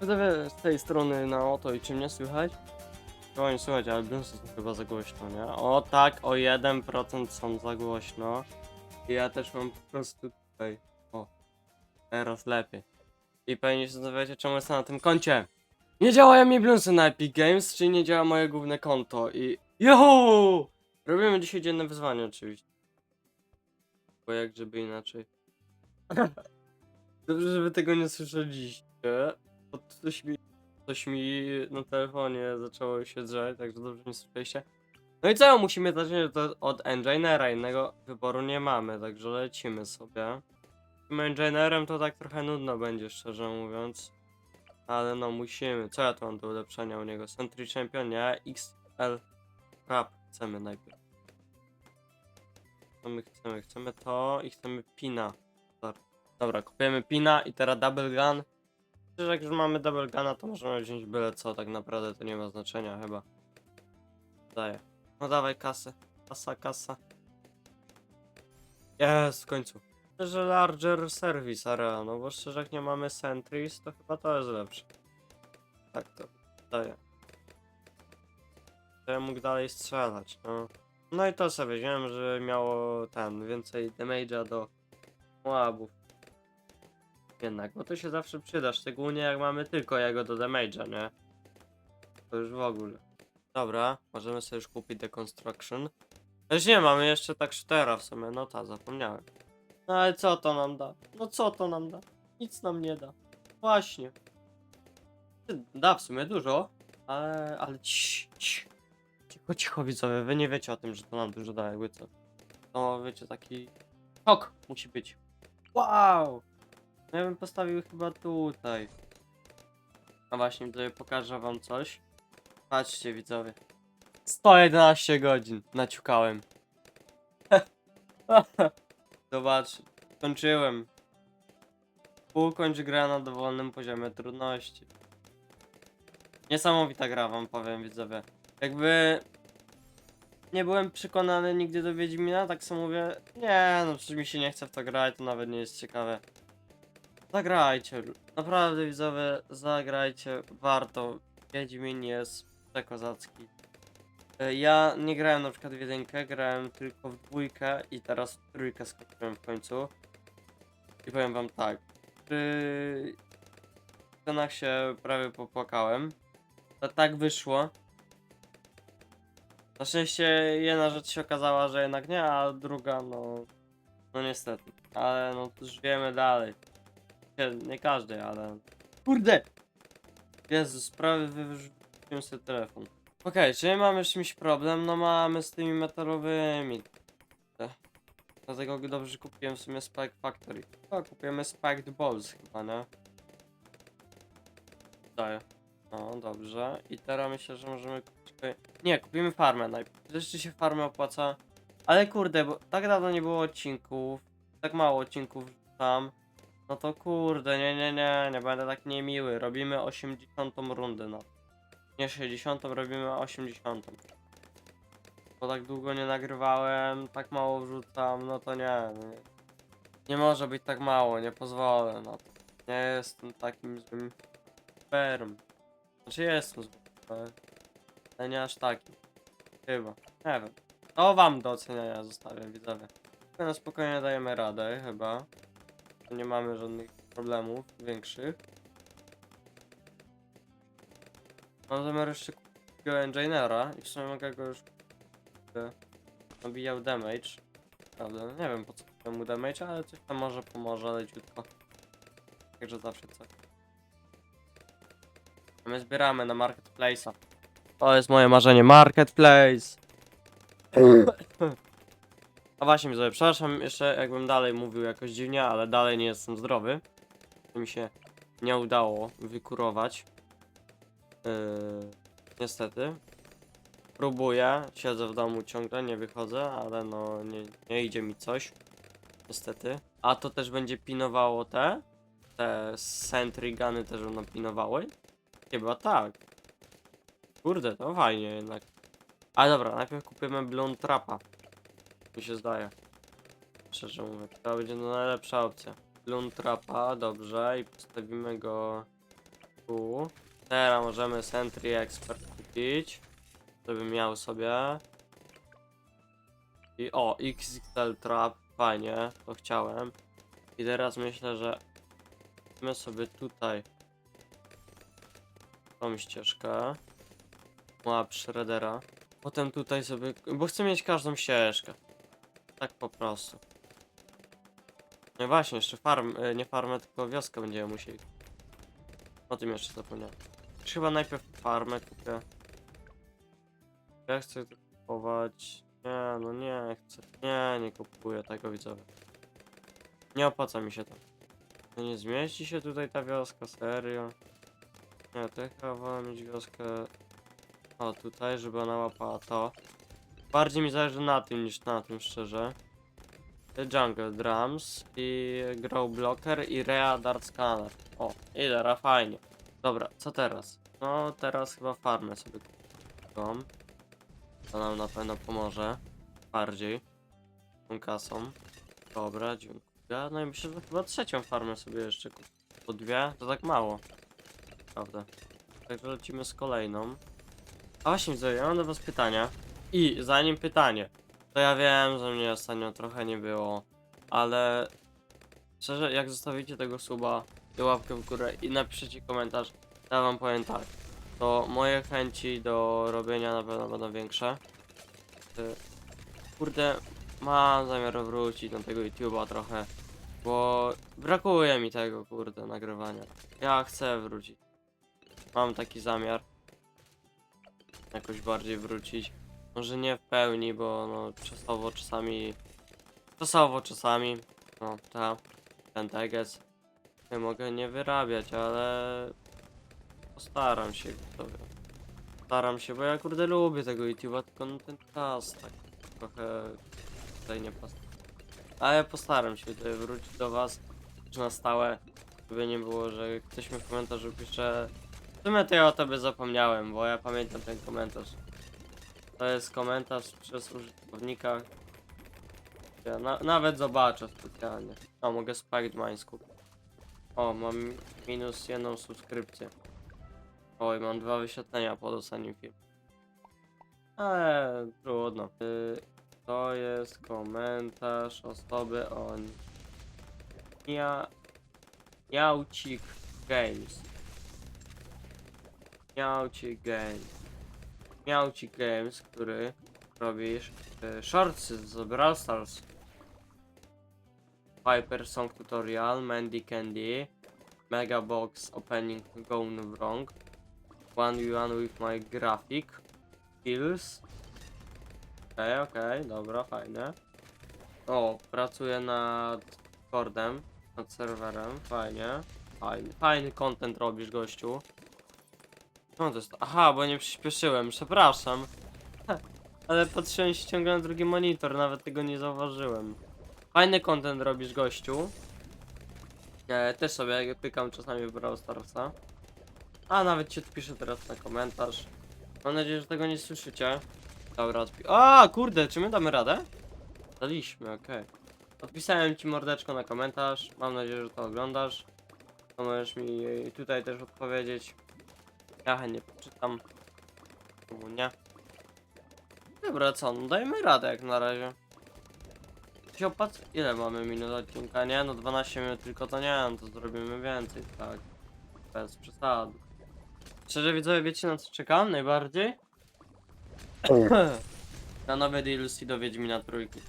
Widzowie z tej strony na oto i czy mnie słychać? Chyba nie słychać, ale bluesy są chyba za głośno, nie? O tak, o 1% są za głośno. I ja też mam po prostu tutaj. O, teraz lepiej. I pewnie się zastanawiacie, czemu jestem na tym koncie. Nie działają mi bluesy na Epic Games, czyli nie działa moje główne konto i... Yo! Robimy dzisiaj dzienne wyzwanie oczywiście. Bo jak żeby inaczej. Dobrze, że wy tego nie słyszeliście. Coś mi, coś mi na telefonie zaczęło się drzeć, także dobrze nie słyszeliście. No i co, musimy zacząć to od engineera, innego wyboru nie mamy, także lecimy sobie. Tym engineerem to tak trochę nudno będzie, szczerze mówiąc. Ale no musimy. Co ja tu mam do ulepszenia u niego? Sentry Champion, nie? XL Cup chcemy najpierw. Co my chcemy? Chcemy to i chcemy Pina. Dobra, kupujemy Pina i teraz Double Gun. Przecież jak już mamy Double Guna, to możemy wziąć byle co, tak naprawdę to nie ma znaczenia chyba. Daję. No dawaj kasę. Kasa, kasa. Jest, w końcu. Że larger service area, no bo szczerze jak nie mamy sentries, to chyba to jest lepsze. Tak to daje. To ja mógł dalej strzelać, no. No i to sobie wziąłem, że miało ten, więcej damage'a do łabów. Jednak, bo to się zawsze przyda, szczególnie jak mamy tylko jego do damage'a, nie? To już w ogóle. Dobra, możemy sobie już kupić Deconstruction. Też nie, mamy jeszcze tak sztera w sumie, no ta, zapomniałem. No ale co to nam da? No co to nam da? Nic nam nie da. Właśnie. Da w sumie dużo, ale, ale ci, ci. Cicho, cicho widzowie, wy nie wiecie o tym, że to nam dużo da, jakby co. To wiecie, taki skok musi być. Wow! No ja bym postawił chyba tutaj. A właśnie, widzowie, pokażę wam coś. Patrzcie widzowie. 111 godzin naciukałem. Zobacz, skończyłem. Ukończ grę na dowolnym poziomie trudności. Niesamowita gra wam powiem widzowie. Jakby nie byłem przekonany nigdy do Wiedźmina, tak sobie mówię, nie no przecież mi się nie chce w to grać, to nawet nie jest ciekawe. Zagrajcie, naprawdę widzowie, zagrajcie, warto. Wiedźmin jest przekozacki. E, Ja nie grałem na przykład w jedynkę, grałem tylko w dwójkę i teraz w trójkę skończyłem w końcu. I powiem wam tak, przy scenach się prawie popłakałem. To tak wyszło. Na szczęście jedna rzecz się okazała, że jednak nie, a druga no... No niestety. Ale no już wiemy dalej. Nie, nie każdy, ale... Kurde! Jezus, prawie wyrzuciłem sobie telefon. Okej, czy mamy z czymś problem? No mamy z tymi metalowymi. Te. Dlatego dobrze kupiłem w sumie Spike Factory. O, kupujemy Spiked Balls chyba, nie? Daję. No, dobrze. I teraz myślę, że możemy kupić... Nie, kupimy farmę najpierw. Rzeczywiście się farmę opłaca. Ale kurde, bo tak dawno nie było odcinków. Tak mało odcinków tam. No to kurde, nie, nie, nie, nie będę tak niemiły. Robimy 80 rundę no. Nie 60, robimy 80. Bo tak długo nie nagrywałem, tak mało wrzucam, no to nie. Nie, nie może być tak mało, nie pozwolę na to. Nie jestem takim złym perm. Znaczy jestem złym, ale- ale nie aż taki. Chyba. Nie wiem. To wam do oceniania zostawię, widzowie. Na spokojnie dajemy radę, chyba. Nie mamy żadnych problemów większych. Mam zamiar jeszcze kupić tego engineera i w sumie mogę go już nabijał damage. Prawda? Nie wiem po co mu damage, ale coś tam może pomoże leciutko. Także zawsze coś. A my zbieramy na marketplace'a. To jest moje marzenie, marketplace! A właśnie widzowie, przepraszam jeszcze jakbym dalej mówił jakoś dziwnie, ale dalej nie jestem zdrowy. To mi się nie udało wykurować. Yy, niestety. Próbuję, siedzę w domu ciągle, nie wychodzę, ale no nie, nie idzie mi coś. Niestety. A to też będzie pinowało te? Te sentry guny też będą pinowały? Chyba tak. Kurde, to fajnie jednak. Ale dobra, najpierw kupimy Bloom Trapa. Mi się zdaje. Szczerze mówiąc, to będzie no najlepsza opcja. Bloom Trapa, dobrze, i postawimy go tu. Teraz możemy Sentry Expert kupić. Żebym miał sobie. I o, XXL Trap. Fajnie, to chciałem. I teraz myślę, że my sobie tutaj tą ścieżkę. Łap Shreddera. Potem tutaj sobie, bo chcę mieć każdą ścieżkę. Tak po prostu. No właśnie, jeszcze farm, e, nie farmę, tylko wioskę będziemy musieli. O tym jeszcze zapomniałem. Chyba najpierw farmę kupię. Ja chcę kupować. Nie, no nie chcę. Nie, nie kupuję tego widzowie. Nie opłaca mi się to. No nie zmieści się tutaj ta wioska, serio. Nie, to ja chyba wolę mieć wioskę. O, tutaj, żeby ona łapała to. Bardziej mi zależy na tym niż na tym, szczerze. Jungle Drums i Grow Blocker i Rea Dart Scanner. O, idera, fajnie. Dobra, co teraz? No, teraz chyba farmę sobie kupię. To nam na pewno pomoże. Bardziej. Tą kasą. Dobra, dziękuję. No i myślę, że chyba trzecią farmę sobie jeszcze kupię. Po dwie? To tak mało. Prawda. Także lecimy z kolejną. A właśnie, widzę, ja mam do was pytania. I zanim pytanie, to ja wiem, że mnie ostatnio trochę nie było, ale szczerze, jak zostawicie tego suba i łapkę w górę i napiszecie komentarz, to ja wam powiem tak, to moje chęci do robienia na pewno będą większe. Y, Kurde, mam zamiar wrócić na tego YouTube'a trochę, bo brakuje mi tego, kurde, nagrywania. Ja chcę wrócić. Mam taki zamiar. Jakoś bardziej wrócić. Może nie w pełni, bo no czasowo czasami... Czasowo czasami, no ta, ten teges nie mogę nie wyrabiać, ale postaram się widzowie. Staram się, bo ja kurde lubię tego YouTube'a, tylko no ten czas tak trochę tutaj nie pas. Ale postaram się tutaj wrócić do was na stałe, żeby nie było, że ktoś mi w komentarzu pisze w sumie to ja o tobie zapomniałem, bo ja pamiętam ten komentarz. To jest komentarz przez użytkownika. Ja na, nawet zobaczę specjalnie. O, mogę Spiked Minds kupić. O, mam minus jedną subskrypcję. Oj, mam dwa wyświetlenia pod ostatnim film. Ale trudno. Y, to jest komentarz osoby o Nia... Niaucik Games. Niaucik Games. Miaucik Games, który robisz y, shortsy z Brawl Stars. Piper Song Tutorial, Mandy Candy, Mega Box Opening Gone Wrong, One v One with my graphic, Kills. Okej, okej, dobra, fajne. O, pracuję nad Discordem, nad serwerem, fajnie. Fajny, fajny content robisz, gościu. No to jest. Aha, bo nie przyspieszyłem, przepraszam. Ale patrzyłem się ciągle na drugi monitor, nawet tego nie zauważyłem. Fajny content robisz, gościu. E, też sobie pykam czasami w Brawl Starsa. A nawet ci odpiszę teraz na komentarz. Mam nadzieję, że tego nie słyszycie. Dobra, odpi... A, kurde, czy my damy radę? Daliśmy, okej. Odpisałem ci mordeczko na komentarz. Mam nadzieję, że to oglądasz. To możesz mi tutaj też odpowiedzieć. Ja chętnie poczytam. Czemu nie? Dobra, co? No dajmy radę jak na razie. Się? Ile mamy minut odcinka? Nie, no 12 minut tylko to nie, no to zrobimy więcej, tak. Bez przesady. Szczerze widzowie, wiecie na co czekam najbardziej? na nowe DLC do Wiedźmina Trójki.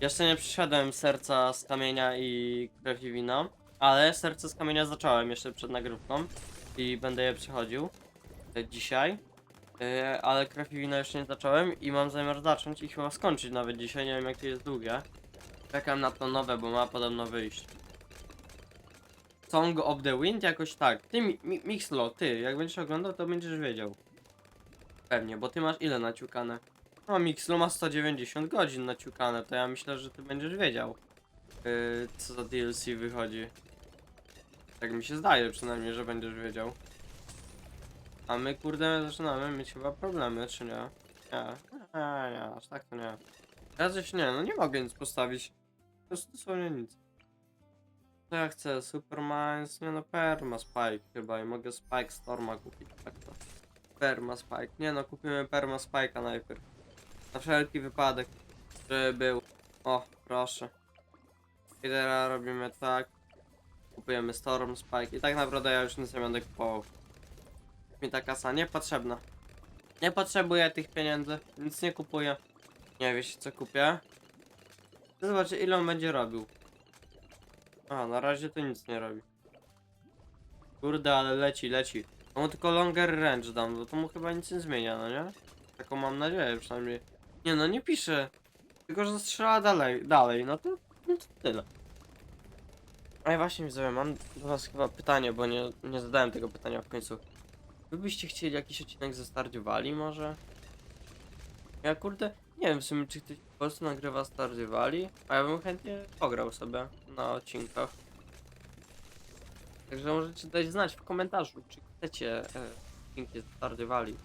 Jeszcze nie przyszedłem serca z kamienia i krew i wina, ale serce z kamienia zacząłem jeszcze przed nagrywką i będę je przechodził e, dzisiaj. E, ale krew i wino jeszcze nie zacząłem i mam zamiar zacząć i chyba skończyć nawet dzisiaj, nie wiem jak to jest długie. Czekam na to nowe, bo ma podobno wyjść. Song of the Wind jakoś tak. Ty, mi, mi, Mixlo, ty, jak będziesz oglądał, to będziesz wiedział. Pewnie, bo ty masz ile naciukane? No, Mixlo ma 190 godzin naciukane, to ja myślę, że ty będziesz wiedział. Yy, co za DLC wychodzi. Tak mi się zdaje przynajmniej, że będziesz wiedział. A my kurde zaczynamy mieć chyba problemy, czy nie? Nie, nie, nie, aż tak to nie. Ja coś nie, no nie mogę nic postawić. To jest dosłownie nic. To ja chcę Supermines, nie no Perma Spike chyba i mogę Spike Storma kupić, tak to. Perma Spike, nie no kupimy Perma Spike'a najpierw. Na wszelki wypadek, żeby był. O, proszę. I teraz robimy tak. Kupujemy Storm Spike i tak naprawdę ja już nic nie będę kupował. Mi ta kasa niepotrzebna. Nie potrzebuję tych pieniędzy, nic nie kupuję. Nie wiecie co kupię? Zobaczcie ile on będzie robił. A, na razie to nic nie robi. Kurde, ale leci, leci. No mu tylko longer range dam, bo to mu chyba nic nie zmienia, no nie? Taką mam nadzieję przynajmniej. Nie no, nie pisze. Tylko, że strzela dalej, dalej, no to, no to tyle. A właśnie widzowie, mam do was chyba pytanie, bo nie, nie zadałem tego pytania w końcu. Wy byście chcieli jakiś odcinek ze Stardew Valley może? Ja kurde, nie wiem w sumie czy ktoś po prostu nagrywa Stardew Valley, a ja bym chętnie pograł sobie na odcinkach. Także możecie dać znać w komentarzu, czy chcecie e, odcinki z Stardew Valley.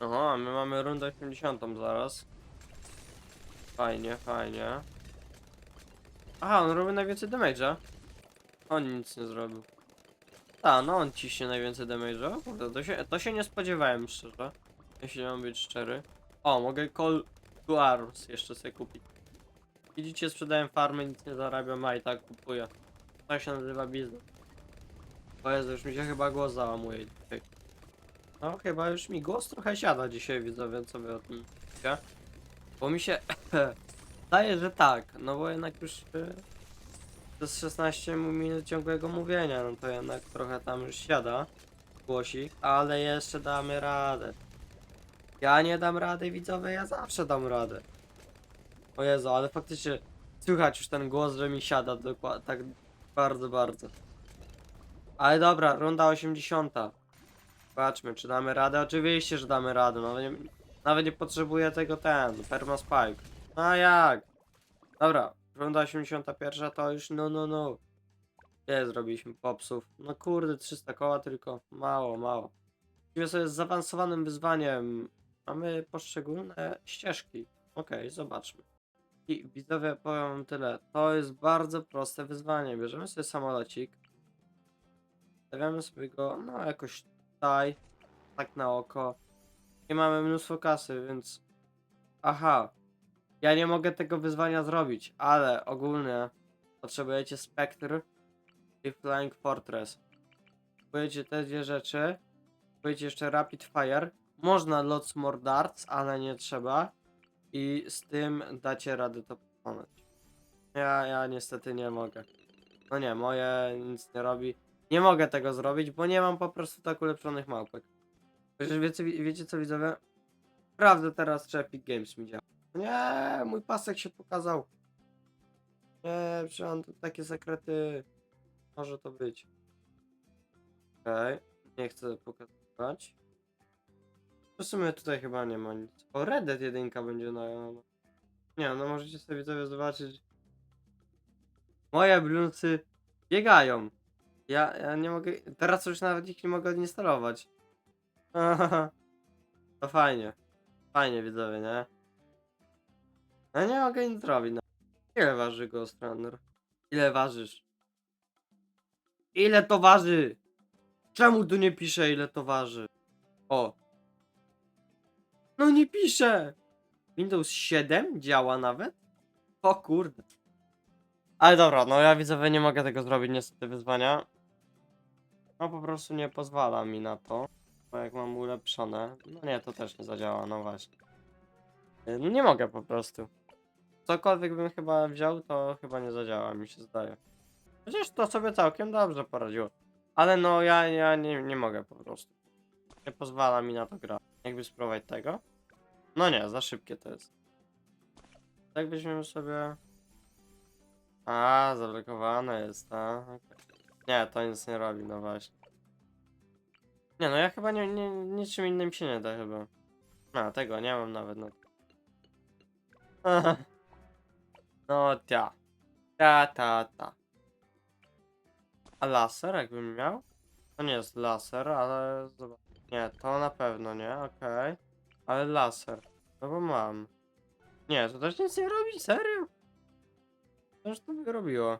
Oho, my mamy rundę 80 zaraz. Fajnie, fajnie. Aha, on robi najwięcej damage'a. On nic nie zrobił. Ta, no on ciśnie najwięcej damage'a. Kurde, to się, to się nie spodziewałem szczerze. Jeśli mam być szczery. O, mogę Call to Arms jeszcze sobie kupić. Widzicie, sprzedałem farmy, nic nie zarabiam, a i tak kupuję. To się nazywa biznes. O Jezu, już mi się chyba głos załamuje dzisiaj. No, chyba już mi głos trochę siada dzisiaj, widzowie, co wy o tym? Bo mi się zdaje, że tak, no bo jednak już przez 16 minut ciągłego mówienia, no to jednak trochę tam już siada głosik, ale jeszcze damy radę. Ja nie dam rady, widzowie, ja zawsze dam radę. O Jezu, ale faktycznie słychać już ten głos, że mi siada dokładnie, tak bardzo, bardzo. Ale dobra, runda 80. Zobaczmy, czy damy radę. Oczywiście, że damy radę. Nawet nie, nawet nie potrzebuję tego ten, Perma Spike. No jak? Dobra, runda 81 to już no no no. Gdzie zrobiliśmy popsów? No kurde, 300 koła tylko. Mało, mało. Idziemy sobie z zaawansowanym wyzwaniem. Mamy poszczególne ścieżki. Okej, zobaczmy. I widzowie, powiem tyle. To jest bardzo proste wyzwanie. Bierzemy sobie samolocik. Stawiamy sobie go, no jakoś tutaj. Tak na oko. I mamy mnóstwo kasy, więc... Aha. Ja nie mogę tego wyzwania zrobić, ale ogólnie potrzebujecie Spectre i Flying Fortress. Potrzebujecie te dwie rzeczy. Potrzebujecie jeszcze Rapid Fire. Można Lots More Darts, ale nie trzeba. I z tym dacie radę to pokonać. Ja, ja niestety nie mogę. No nie, moje nic nie robi. Nie mogę tego zrobić, bo nie mam po prostu tak ulepszonych małpek. Chociaż wiecie, wiecie co widzowie? Prawda teraz czy Epic Games mi działa. Nie, mój pasek się pokazał. Nie, przecież on tu takie sekrety. Może to być. Okej, nie chcę pokazywać. W sumie tutaj chyba nie ma nic. O, Red Dead 1 będzie na... Nie, no możecie sobie widzowie zobaczyć. Moje blunsy biegają. Ja, ja nie mogę... Teraz już nawet ich nie mogę odinstalować. To fajnie. Fajnie widzowie, nie? Ja nie mogę nic zrobić. No. Ile waży Ghost Runner? Ile ważysz? Ile to waży? Czemu tu nie pisze ile to waży? O. No nie pisze! Windows 7 działa nawet? O kurde. Ale dobra, no ja widzowie nie mogę tego zrobić niestety wyzwania. No po prostu nie pozwala mi na to. Bo jak mam ulepszone. No nie, to też nie zadziała, no właśnie. No nie mogę po prostu. Cokolwiek bym chyba wziął, to chyba nie zadziała, mi się zdaje. Chociaż to sobie całkiem dobrze poradziło. Ale no ja, ja nie, nie mogę po prostu. Nie pozwala mi na to gra. Jakby spróbować tego? No nie, za szybkie to jest. Tak weźmiemy sobie... A, zablokowane jest, a? okej. Nie, to nic nie robi, no właśnie. Nie no, ja chyba nie, nie, niczym innym się nie da chyba. No, tego nie mam nawet, no. No, ta. Ta, ta, ta. A laser jakbym miał? To nie jest laser, ale. Nie, to na pewno nie, okej. Ale laser. No bo mam. Nie, to też nic nie robi, serio? Też to by robiło.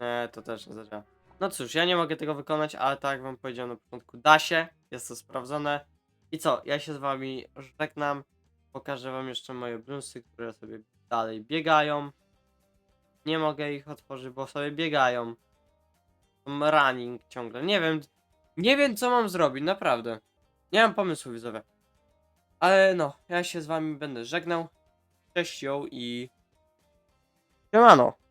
Nie, to też nie zadziała. No cóż, ja nie mogę tego wykonać, ale tak jak wam powiedziałem na początku, da się, jest to sprawdzone. I co, ja się z wami żegnam, pokażę wam jeszcze moje bluesy, które sobie dalej biegają. Nie mogę ich otworzyć, bo sobie biegają. Mam running ciągle, nie wiem, nie wiem co mam zrobić, naprawdę. Nie mam pomysłu widzowie. Ale no, ja się z wami będę żegnał. Cześć ją i... Siemano!